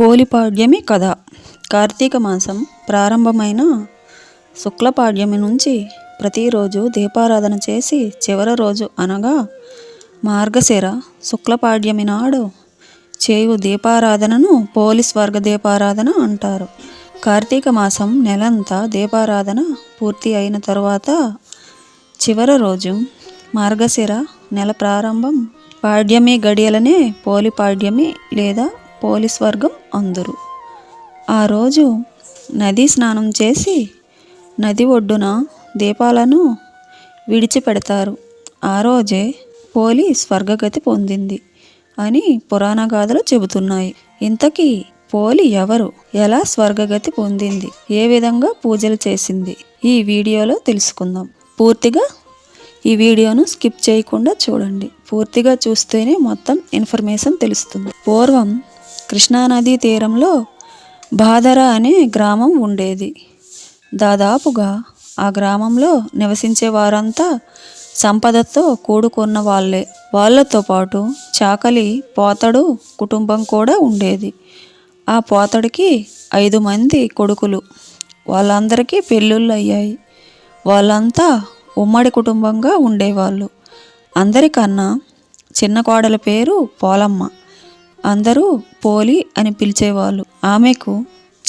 పోలిపాడ్యమి కథ. కార్తీక మాసం ప్రారంభమైన శుక్లపాడ్యమి నుంచి ప్రతిరోజు దీపారాధన చేసి చివరి రోజు అనగా మార్గశిర శుక్లపాడ్యమి నాడు చేయు దీపారాధనను పోలి స్వర్గ దీపారాధన అంటారు. కార్తీక మాసం నెలంతా దీపారాధన పూర్తి అయిన తరువాత చివరి రోజు మార్గశిర నెల ప్రారంభం. పాడ్యమి గడియలనే పోలి పాడ్యమి లేదా పోలీస్ వర్గం అందరు. ఆ రోజు నది స్నానం చేసి నది ఒడ్డున దీపాలను విడిచిపెడతారు. ఆ రోజే పోలి స్వర్గగతి పొందింది అని పురాణ గాథలు చెబుతున్నాయి. ఇంతకీ పోలి ఎవరు? ఎలా స్వర్గగతి పొందింది? ఏ విధంగా పూజలు చేసింది? ఈ వీడియోలో తెలుసుకుందాం. పూర్తిగా ఈ వీడియోను స్కిప్ చేయకుండా చూడండి. పూర్తిగా చూస్తేనే మొత్తం ఇన్ఫర్మేషన్ తెలుస్తుంది. పూర్వం కృష్ణానదీ తీరంలో బాదర అనే గ్రామం ఉండేది. దాదాపుగా ఆ గ్రామంలో నివసించే వారంతా సంపదతో కూడుకున్న వాళ్ళే. వాళ్ళతో పాటు చాకలి పోతడు కుటుంబం కూడా ఉండేది. ఆ పోతడికి ఐదు మంది కొడుకులు. వాళ్ళందరికీ పెళ్ళిళ్ళు అయ్యాయి. వాళ్ళంతా ఉమ్మడి కుటుంబంగా ఉండేవాళ్ళు. అందరికన్నా చిన్న కోడల పేరు పోలమ్మ. అందరూ పోలి అని పిలిచేవాళ్ళు. ఆమెకు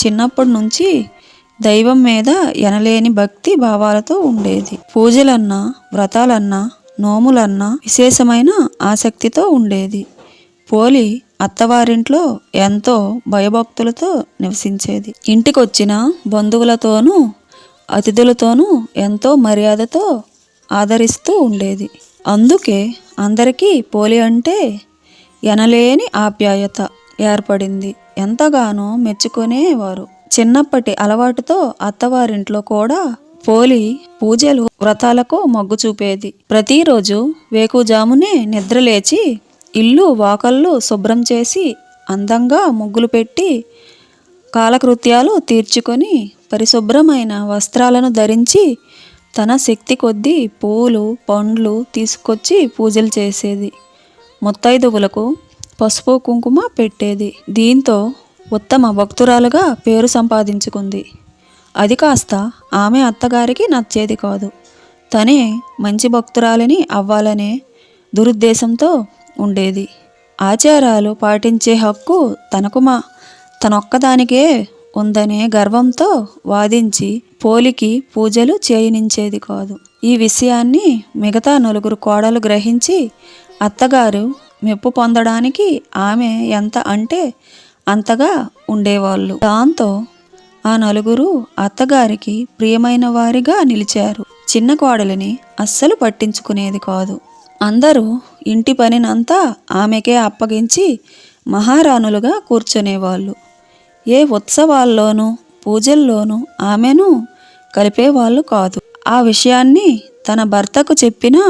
చిన్నప్పటి నుంచి దైవం మీద ఎనలేని భక్తి భావాలతో ఉండేది. పూజలన్నా వ్రతాలన్నా నోములన్నా విశేషమైన ఆసక్తితో ఉండేది. పోలి అత్తవారింట్లో ఎంతో భయభక్తులతో నివసించేది. ఇంటికొచ్చిన బంధువులతోనూ అతిథులతోనూ ఎంతో మర్యాదతో ఆదరిస్తూ ఉండేది. అందుకే అందరికీ పోలి అంటే ఎనలేని ఆప్యాయత ఏర్పడింది. ఎంతగానో మెచ్చుకునేవారు. చిన్నప్పటి అలవాటుతో అత్తవారింట్లో కూడా పోలి పూజలు వ్రతాలకు మొగ్గు చూపేది. ప్రతిరోజు వేకుజామునే నిద్రలేచి ఇల్లు వాకళ్ళు శుభ్రం చేసి అందంగా ముగ్గులు పెట్టి కాలకృత్యాలు తీర్చుకొని పరిశుభ్రమైన వస్త్రాలను ధరించి తన శక్తి కొద్దీ పూలు పండ్లు తీసుకొచ్చి పూజలు చేసేది. ముత్తైదువులకు పసుపు కుంకుమ పెట్టేది. దీంతో ఉత్తమ భక్తురాలుగా పేరు సంపాదించుకుంది. అది కాస్త ఆమె అత్తగారికి నచ్చేది కాదు. తనే మంచి భక్తురాలని అవ్వాలనే దురుద్దేశంతో ఉండేది. ఆచారాలు పాటించే హక్కు తనకు మా తనొక్కదానికే ఉందనే గర్వంతో వాదించి పోలికి పూజలు చేయనించేది కాదు. ఈ విషయాన్ని మిగతా నలుగురు కోడలు గ్రహించి అత్తగారు మెప్పు పొందడానికి ఆమె ఎంత అంటే అంతగా ఉండేవాళ్ళు. దాంతో ఆ నలుగురు అత్తగారికి ప్రియమైన వారిగా నిలిచారు. చిన్న కోడలిని అస్సలు పట్టించుకునేది కాదు. అందరూ ఇంటి పనినంతా ఆమెకే అప్పగించి మహారాణులుగా కూర్చునేవాళ్ళు. ఏ ఉత్సవాల్లోనూ పూజల్లోనూ ఆమెను కలిపేవాళ్ళు కాదు. ఆ విషయాన్ని తన భర్తకు చెప్పినా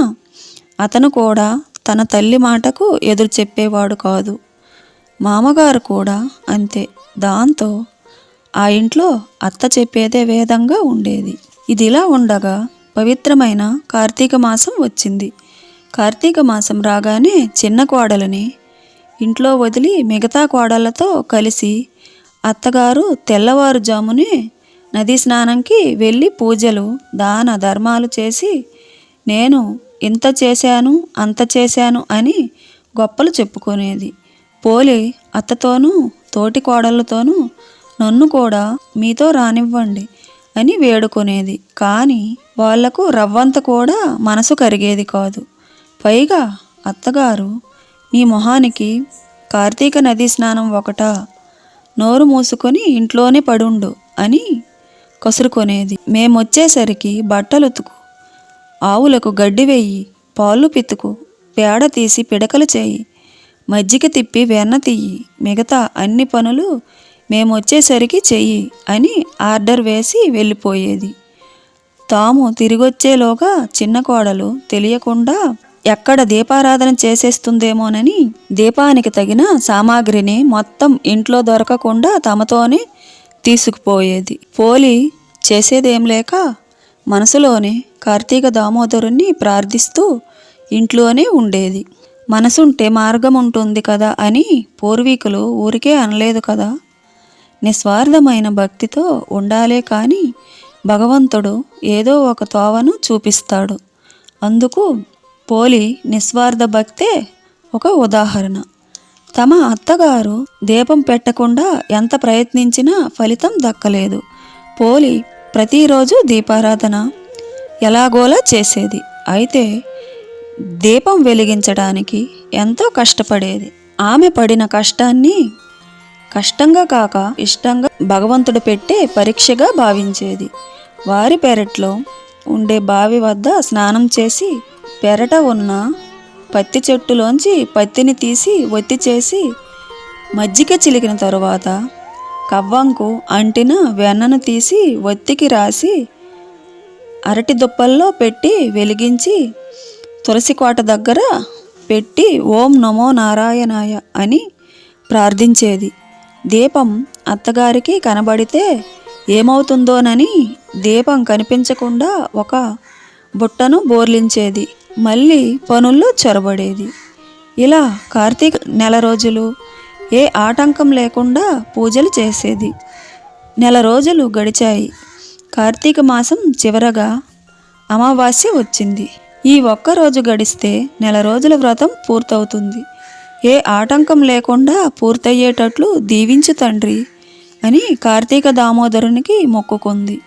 అతను కూడా తన తల్లి మాటకు ఎదురు చెప్పేవాడు కాదు. మామగారు కూడా అంతే. దాంతో ఆ ఇంట్లో అత్త చెప్పేదే వేదంగా ఉండేది. ఇదిలా ఉండగా పవిత్రమైన కార్తీక మాసం వచ్చింది. కార్తీక మాసం రాగానే చిన్న కోడలని ఇంట్లో వదిలి మిగతా కోడళ్ళతో కలిసి అత్తగారు తెల్లవారుజామునే నదీ స్నానంకి వెళ్ళి పూజలు దాన ధర్మాలు చేసి నేను ఇంత చేశాను అంత చేశాను అని గొప్పలు చెప్పుకునేది. పోలి అత్తతోనూ తోటి కోడళ్ళతోనూ నన్ను కూడా మీతో రానివ్వండి అని వేడుకునేది. కానీ వాళ్ళకు రవ్వంత కూడా మనసు కరిగేది కాదు. పైగా అత్తగారు నీ మొహానికి కార్తీక నదీ స్నానం ఒకట. నోరు మూసుకొని ఇంట్లోనే పడుండు అని కసురుకొనేది. మేమొచ్చేసరికి బట్టలు ఉతుకు ఆవులకు గడ్డి వేయి పాలు పితుకు పేడ తీసి పిడకలు చేయి మజ్జిగ తిప్పి వెన్న తీయి మిగతా అన్ని పనులు మేమొచ్చేసరికి చెయ్యి అని ఆర్డర్ వేసి వెళ్ళిపోయేది. తాము తిరిగొచ్చేలోగా చిన్న కోడలు తెలియకుండా ఎక్కడ దీపారాధన చేసేస్తుందేమోనని దీపానికి తగిన సామాగ్రిని మొత్తం ఇంట్లో దొరకకుండా తమతోనే తీసుకుపోయేది. పోలి చేసేదేం లేక మనసులోనే కార్తీక దామోదరుణ్ణి ప్రార్థిస్తూ ఇంట్లోనే ఉండేది. మనసుంటే మార్గం ఉంటుంది కదా అని పూర్వీకులు ఊరికే అనలేదు కదా. నిస్వార్థమైన భక్తితో ఉండాలే కానీ భగవంతుడు ఏదో ఒక తోవను చూపిస్తాడు. అందుకు పోలి నిస్వార్థ భక్తే ఒక ఉదాహరణ. తమ అత్తగారు దీపం పెట్టకుండా ఎంత ప్రయత్నించినా ఫలితం దక్కలేదు. పోలి ప్రతిరోజు దీపారాధన ఎలాగోలా చేసేది. అయితే దీపం వెలిగించడానికి ఎంతో కష్టపడేది. ఆమె పడిన కష్టాన్ని కష్టంగా కాక ఇష్టంగా భగవంతుడు పెట్టే పరీక్షగా భావించేది. వారి పెరట్లో ఉండే బావి వద్ద స్నానం చేసి పెరట ఉన్న పత్తి చెట్టులోంచి పత్తిని తీసి ఒత్తి చేసి మజ్జిగ చిలికిన తరువాత కవ్వంకు అంటిన వెన్నను తీసి ఒత్తికి రాసి అరటి దుప్పల్లో పెట్టి వెలిగించి తులసి కోట దగ్గర పెట్టి ఓం నమో నారాయణాయ అని ప్రార్థించేది. దీపం అత్తగారికి కనబడితే ఏమవుతుందోనని దీపం కనిపించకుండా ఒక బుట్టను బోర్లించేది. మళ్ళీ పనుల్లో చొరబడేది. ఇలా కార్తీక నెల రోజులు ఏ ఆటంకం లేకుండా పూజలు చేసేది. నెల రోజులు గడిచాయి. కార్తీక మాసం చివరగా అమావాస్య వచ్చింది. ఈ ఒక్క రోజు గడిస్తే నెల రోజుల వ్రతం పూర్తవుతుంది. ఏ ఆటంకం లేకుండా పూర్తయ్యేటట్లు దీవించు తండ్రి అని కార్తీక దామోదరునికి మొక్కుకుంది.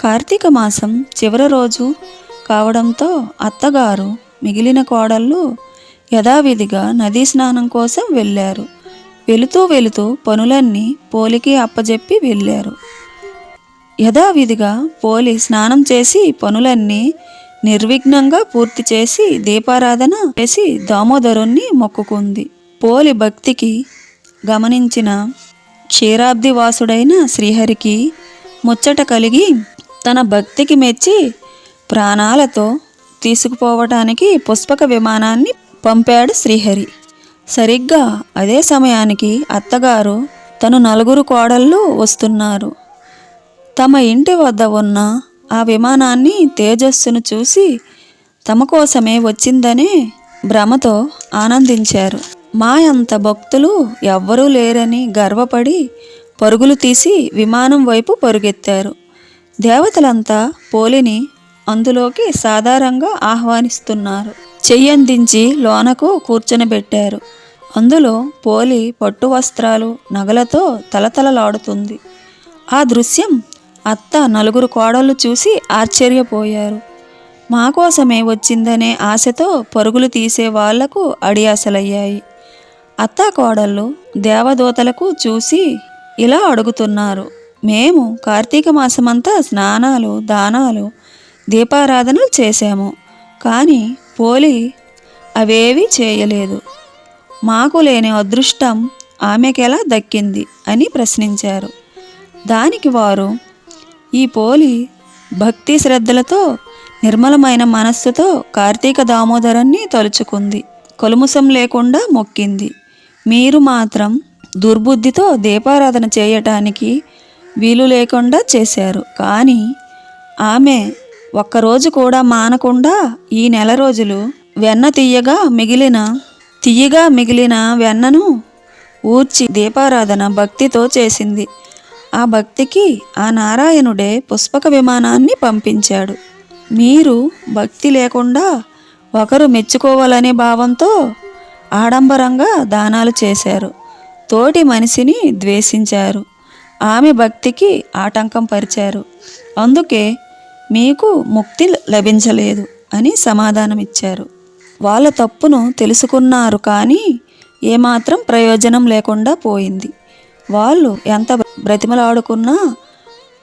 కార్తీక మాసం చివరి రోజు కావడంతో అత్తగారు మిగిలిన కోడళ్ళు యథావిధిగా నదీ స్నానం కోసం వెళ్ళారు. వెళుతూ వెళుతూ పనులన్నీ పోలికి అప్పజెప్పి వెళ్ళారు. యథావిధిగా పోలి స్నానం చేసి పనులన్నీ నిర్విఘ్నంగా పూర్తి చేసి దీపారాధన చేసి దామోదరుణ్ణి మొక్కుకుంది. పోలి భక్తికి గమనించిన క్షీరాబ్ది వాసుడైన శ్రీహరికి ముచ్చట కలిగి తన భక్తికి మెచ్చి ప్రాణాలతో తీసుకుపోవటానికి పుష్పక విమానాన్ని పంపాడు శ్రీహరి. సరిగ్గా అదే సమయానికి అత్తగారు తను నలుగురు కోడళ్ళు వస్తున్నారు. తమ ఇంటి వద్ద ఉన్న ఆ విమానాన్ని తేజస్సును చూసి తమ కోసమే వచ్చిందనే భ్రమతో ఆనందించారు. మా అంత భక్తులు ఎవ్వరూ లేరని గర్వపడి పరుగులు తీసి విమానం వైపు పరుగెత్తారు. దేవతలంతా పోలిని అందులోకి సాధారణంగా ఆహ్వానిస్తున్నారు. చెయ్యందించి లోనకు కూర్చొనబెట్టారు. అందులో పోలి పట్టు వస్త్రాలు నగలతో తలతలలాడుతుంది. ఆ దృశ్యం అత్త నలుగురు కోడళ్ళు చూసి ఆశ్చర్యపోయారు. మా కోసమే వచ్చిందనే ఆశతో పరుగులు తీసే వాళ్ళకు అడియాసలయ్యాయి. అత్త కోడళ్ళు దేవదూతలకు చూసి ఇలా అడుగుతున్నారు. మేము కార్తీక మాసమంతా స్నానాలు దానాలు దీపారాధనలు చేశాము. కానీ పోలి అవేవి చేయలేదు. మాకు లేని అదృష్టం ఆమెకెలా దక్కింది అని ప్రశ్నించారు. దానికి వారు ఈ పోలి భక్తి శ్రద్ధలతో నిర్మలమైన మనస్సుతో కార్తీక దామోదరాన్ని తలుచుకుంది. కొలుముసం లేకుండా మొక్కింది. మీరు మాత్రం దుర్బుద్ధితో దీపారాధన చేయటానికి వీలు లేకుండా చేశారు. కానీ ఆమె ఒక్కరోజు కూడా మానకుండా ఈ నెల రోజులు వెన్న తీయగా మిగిలిన తీయగా మిగిలిన వెన్నను ఊర్చి దీపారాధన భక్తితో చేసింది. ఆ భక్తికి ఆ నారాయణుడే పుష్పక విమానాన్ని పంపించాడు. మీరు భక్తి లేకుండా ఒకరు మెచ్చుకోవాలనే భావంతో ఆడంబరంగా దానాలు చేశారు. తోటి మనిషిని ద్వేషించారు. ఆమె భక్తికి ఆటంకం పరిచారు. అందుకే మీకు ముక్తి లభించలేదు అని సమాధానమిచ్చారు. వాళ్ళ తప్పును తెలుసుకున్నారు కానీ ఏమాత్రం ప్రయోజనం లేకుండా పోయింది. వాళ్ళు ఎంత బ్రతిమలాడుకున్నా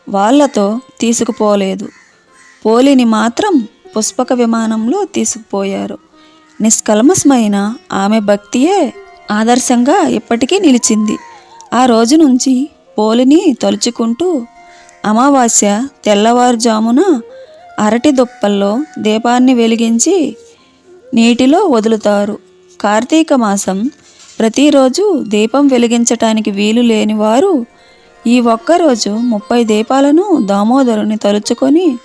వాళ్ళతో తీసుకుపోలేదు. పోలిని మాత్రం పుష్పక విమానంలో తీసుకుపోయారు. నిష్కల్మసమైన ఆమె భక్తియే ఆదర్శంగా ఇప్పటికీ నిలిచింది. ఆ రోజు నుంచి పోలిని తలుచుకుంటూ అమావాస్య తెల్లవారుజామున అరటి దుప్పల్లో దీపాన్ని వెలిగించి నీటిలో వదులుతారు. కార్తీక మాసం ప్రతిరోజు దీపం వెలిగించటానికి వీలు లేని వారు ఈ ఒక్కరోజు ముప్పై దీపాలను దామోదరుని తలుచుకొని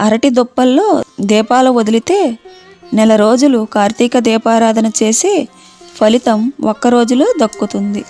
అరటి దుప్పల్లో దీపాలు వదిలితే నెల రోజులు కార్తీక దీపారాధన చేసి ఫలితం ఒక్కరోజులో దక్కుతుంది.